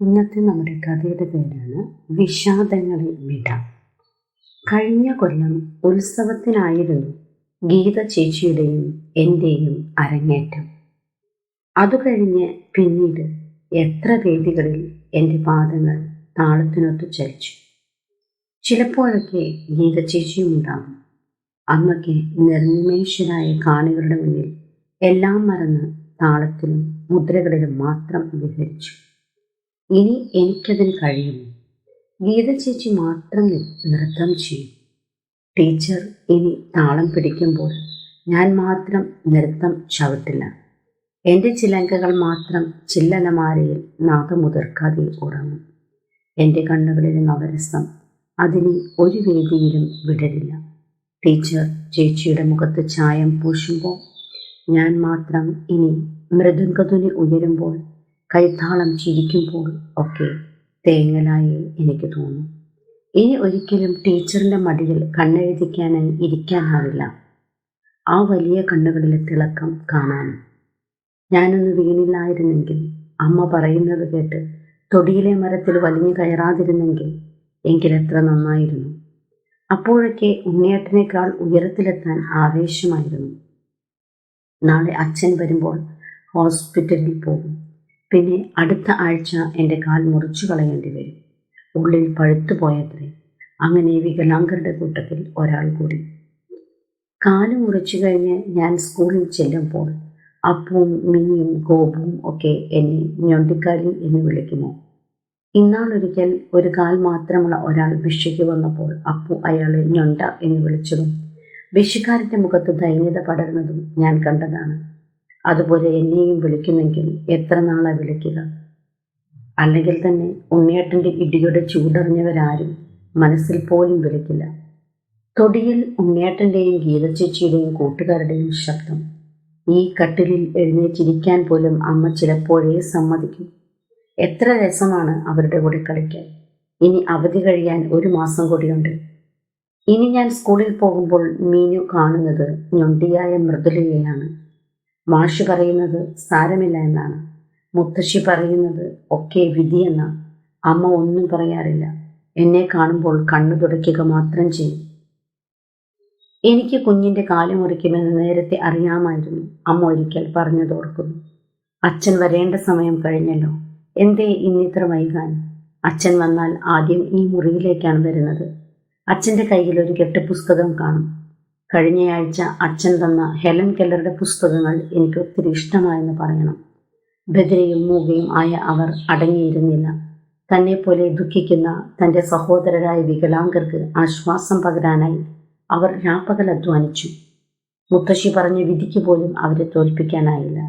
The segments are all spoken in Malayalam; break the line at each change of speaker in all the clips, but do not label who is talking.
ഇന്നത്തെ നമ്മുടെ കഥയുടെ പേരാണ് വിഷാദങ്ങളെ വിട. കഴിഞ്ഞ കൊല്ലം ഉത്സവത്തിനായിരുന്നു ഗീത ചേച്ചിയുടെയും എന്റെയും അരങ്ങേറ്റം. അതു കഴിഞ്ഞ് പിന്നീട് എത്ര വേദികളിൽ എന്റെ പാദങ്ങൾ താളത്തിനൊത്ത് ചലിച്ചു. ചിലപ്പോഴൊക്കെ ഗീത ചേച്ചിയും ഉണ്ടാകും. അന്നൊക്കെ നിർനിമേഷരായ കാണികളുടെ മുന്നിൽ എല്ലാം മറന്ന് താളത്തിലും മുദ്രകളിലും മാത്രം വിഹരിച്ചു. ഇനി എനിക്കതിന് കഴിയുമോ? ഗീത ചേച്ചി മാത്രം നൃത്തം ചെയ്യും. ടീച്ചർ ഇനി താളം പിടിക്കുമ്പോൾ ഞാൻ മാത്രം നൃത്തം ചവിട്ടില്ല. എന്റെ ചിലങ്കകൾ മാത്രം ചില്ലലമാരയിൽ നാദമുതിർക്കാതെ ഉറങ്ങും. എന്റെ കണ്ണുകളിലെ നവരസം അതിനെ ഒരു വേദിയിലും വിടരില്ല. ടീച്ചർ ചേച്ചിയുടെ മുഖത്ത് ചായം പൂശുമ്പോൾ ഞാൻ മാത്രം ഇനി മൃദംഗതുനി ഉയരുമ്പോൾ കൈത്താളം ചിരിക്കുമ്പോൾ ഒക്കെ തേങ്ങലായി എനിക്ക് തോന്നും. ഇനി ഒരിക്കലും ടീച്ചറിന്റെ മടിയിൽ കണ്ണെഴുതിക്കാനായി ഇരിക്കാനാവില്ല. ആ വലിയ കണ്ണുകളിലെ തിളക്കം കാണാനും. ഞാനൊന്ന് വീണില്ലായിരുന്നെങ്കിൽ അമ്മ പറയുന്നത് കേട്ട് തൊടിയിലെ മരത്തിൽ വലിഞ്ഞു കയറാതിരുന്നെങ്കിൽ എങ്കിലെത്ര നന്നായിരുന്നു. അപ്പോഴൊക്കെ ഉണ്ണിയേട്ടനേക്കാൾ ഉയരത്തിലെത്താൻ ആവേശമായിരുന്നു. നാളെ അച്ഛൻ വരുമ്പോൾ ഹോസ്പിറ്റലിൽ പോകും. പിന്നെ അടുത്ത ആഴ്ച എന്റെ കാൽ മുറിച്ചു കളയേണ്ടി വരും. ഉള്ളിൽ പഴുത്തു പോയത്രേ. അങ്ങനെ വികലാംഗരുടെ കൂട്ടത്തിൽ ഒരാൾ കൂടി. കാൽ മുറിച്ചു കഴിഞ്ഞ് ഞാൻ സ്കൂളിൽ ചെല്ലുമ്പോൾ അപ്പവും മിനിയും ഗോപുവും ഒക്കെ എന്നെ ഞൊണ്ടിക്കാലി എന്ന് വിളിക്കുമോ ഇന്നാളൊരിക്കൽ ഒരു കാൽ മാത്രമുള്ള ഒരാൾ ഭിക്ഷയ്ക്ക് വന്നപ്പോൾ അപ്പു അയാളെ ഞൊണ്ട എന്ന് വിളിച്ചതും ഭിക്ഷക്കാരന്റെ മുഖത്ത് ദൈന്യത പടർന്നതും ഞാൻ കണ്ടതാണ്. അതുപോലെ എന്നെയും വിളിക്കുമെങ്കിൽ എത്ര നാളാ വിളിക്കുക? അല്ലെങ്കിൽ തന്നെ ഉണ്ണിയേട്ടന്റെ ഇടിയുടെ ചൂടറിഞ്ഞവരാരും മനസ്സിൽ പോലും വിളിക്കില്ല. തൊടിയിൽ ഉണ്ണിയേട്ടന്റെയും ഗീതച്ചേച്ചിയുടെയും കൂട്ടുകാരുടെയും ശബ്ദം. ഈ കട്ടിലിൽ എഴുന്നേറ്റിരിക്കാൻ പോലും അമ്മ ചിലപ്പോഴേ സമ്മതിക്കും. എത്ര രസമാണ് അവരുടെ കൂടെ കളിക്കാൻ. ഇനി അവധി കഴിയാൻ ഒരു മാസം കൂടിയുണ്ട്. ഇനി ഞാൻ സ്കൂളിൽ പോകുമ്പോൾ മീനു കാണുന്നത് ഞൊണ്ടിയായ മൃദുലയെയാണ്. മാഷ് പറയുന്നത് സാരമില്ല എന്നാണ്. മുത്തശ്ശി പറയുന്നത് ഒക്കെ എന്നാണ് അമ്മ ഒന്നും പറയാറില്ല. എന്നെ കാണുമ്പോൾ കണ്ണു തുടയ്ക്കുക മാത്രം ചെയ്യും. എനിക്ക് കുഞ്ഞിന്റെ കാൽ മുറിക്കുമെന്ന് നേരത്തെ അറിയാമായിരുന്നു. അമ്മ ഒരിക്കൽ പറഞ്ഞതോർക്കുന്നു അച്ഛൻ വരേണ്ട സമയം കഴിഞ്ഞല്ലോ. എന്തേ ഇന്നിത്ര വൈകാൻ? അച്ഛൻ വന്നാൽ ആദ്യം ഈ മുറിയിലേക്കാണ് വരുന്നത്. അച്ഛന്റെ കയ്യിൽ ഒരു കെട്ട് പുസ്തകം കാണും. കഴിഞ്ഞയാഴ്ച അച്ഛൻ തന്ന ഹെലൻ കെല്ലറുടെ പുസ്തകങ്ങൾ എനിക്ക് ഒത്തിരി ഇഷ്ടമായെന്ന് പറയണം. ബദരയും മൂകയും ആയ അവർ അടങ്ങിയിരുന്നില്ല. തന്നെപ്പോലെ ദുഃഖിക്കുന്ന തന്റെ സഹോദരരായ വികലാംഗർക്ക് ആശ്വാസം പകരാനായി അവർ രാപ്പകൽ അധ്വാനിച്ചു. മുത്തശ്ശി പറഞ്ഞ വിധിക്ക് പോലും അവരെ തോൽപ്പിക്കാനായില്ല.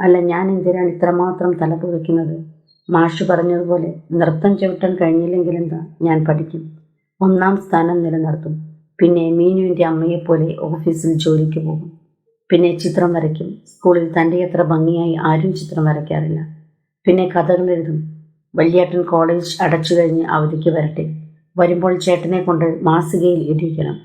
അല്ല ഞാൻ എന്തിനാണ് ഇത്രമാത്രം തലപുകയ്ക്കുന്നത്? മാഷ് പറഞ്ഞതുപോലെ നൃത്തം ചവിട്ടാൻ കഴിഞ്ഞില്ലെങ്കിൽ എന്താ ഞാൻ പഠിക്കും. ഒന്നാം സ്ഥാനം നിലനിർത്തും. പിന്നെ മീനുവിന്റെ അമ്മയെപ്പോലെ ഓഫീസിൽ ജോലിക്ക് പോകും. പിന്നെ ചിത്രം വരയ്ക്കും. സ്കൂളിൽ തന്റെ അത്ര ഭംഗിയായി ആരും ചിത്രം വരയ്ക്കാറില്ല. പിന്നെ കഥകൾ എഴുതും. വല്യേട്ടൻ കോളേജ് അടച്ചു കഴിഞ്ഞ് അവധിക്ക് വരട്ടെ. വരുമ്പോൾ ചേട്ടനെ കൊണ്ട് മാസികയിൽ എഴുതിക്കണം.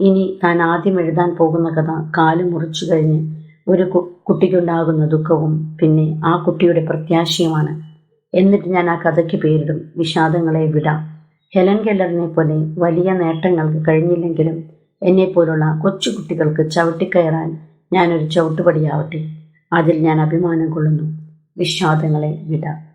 ഇനി താൻ ആദ്യം എഴുതാൻ പോകുന്ന കഥ കാൽ മുറിച്ചു കഴിഞ്ഞ് ഒരു കുട്ടിക്കുണ്ടാകുന്ന ദുഃഖവും പിന്നെ ആ കുട്ടിയുടെ പ്രത്യാശയുമാണ്. എന്നിട്ട് ഞാൻ ആ കഥയ്ക്ക് പേരിടും. വിഷാദങ്ങളെ വിടാം. ഹെലൻ കെല്ലറിനെ പോലെ വലിയ നേട്ടങ്ങൾക്ക് കഴിഞ്ഞില്ലെങ്കിലും എന്നെപ്പോലുള്ള കൊച്ചുകുട്ടികൾക്ക് ചവിട്ടിക്കയറാൻ ഞാനൊരു ചവിട്ടുപടിയാവട്ടെ. അതിൽ ഞാൻ അഭിമാനം കൊള്ളുന്നു. വിഷാദങ്ങളെ വിടാം.